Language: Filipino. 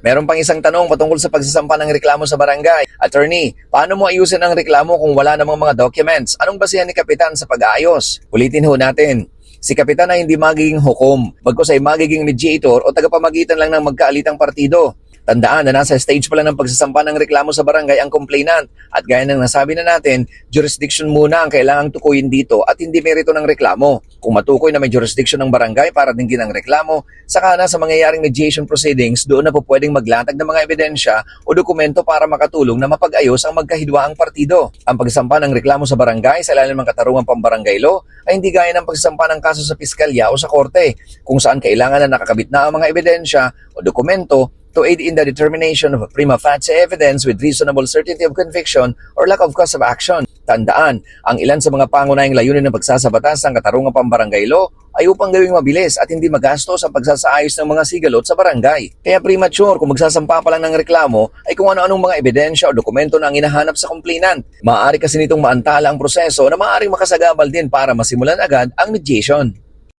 Meron pang isang tanong patungkol sa pagsasampa ng reklamo sa barangay. Attorney, paano mo ayusin ang reklamo kung wala namang mga documents? Anong basihan ni Kapitan sa pag-aayos? Ulitin ho natin. Si Kapitan ay hindi magiging hukom, bagkus ay magiging mediator o tagapamagitan lang ng magkaalitang partido. Tandaan na nasa stage pa lang ng pagsasampa ng reklamo sa barangay ang complainant at gaya ng nasabi na natin, jurisdiction muna ang kailangang tukuyin dito at hindi merito ng reklamo. Kung matukoy na may jurisdiction ng barangay para dinggin ang reklamo, saka na sa mangyayaring mediation proceedings doon na po pwedeng maglatag ng mga ebidensya o dokumento para makatulong na mapag-ayos ang magkahidwaang partido. Ang pagsampa ng reklamo sa barangay sa ilalim ng katarungan pambarangay law ay hindi gaya ng pagsampa ng kaso sa piskalya o sa korte kung saan kailangan na nakakabit na ang mga ebidensya o dokumento to aid in the determination of prima facie evidence with reasonable certainty of conviction or lack of cause of action. Tandaan, ang ilan sa mga pangunahing layunin ng pagsasabatas ng katarungang pambarangay law ay upang gawing mabilis at hindi magastos ang pagsasaayos ng mga sigalot sa barangay. Kaya premature kung magsasampa pa lang ng reklamo ay kung ano-anong mga ebidensya o dokumento na ang hinahanap sa complainant. Maaari kasi nitong maantala ang proseso na maaaring makasagabal din para masimulan agad ang mediation.